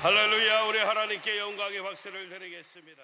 할렐루야 우리 하나님께 영광의 박수를 드리겠습니다.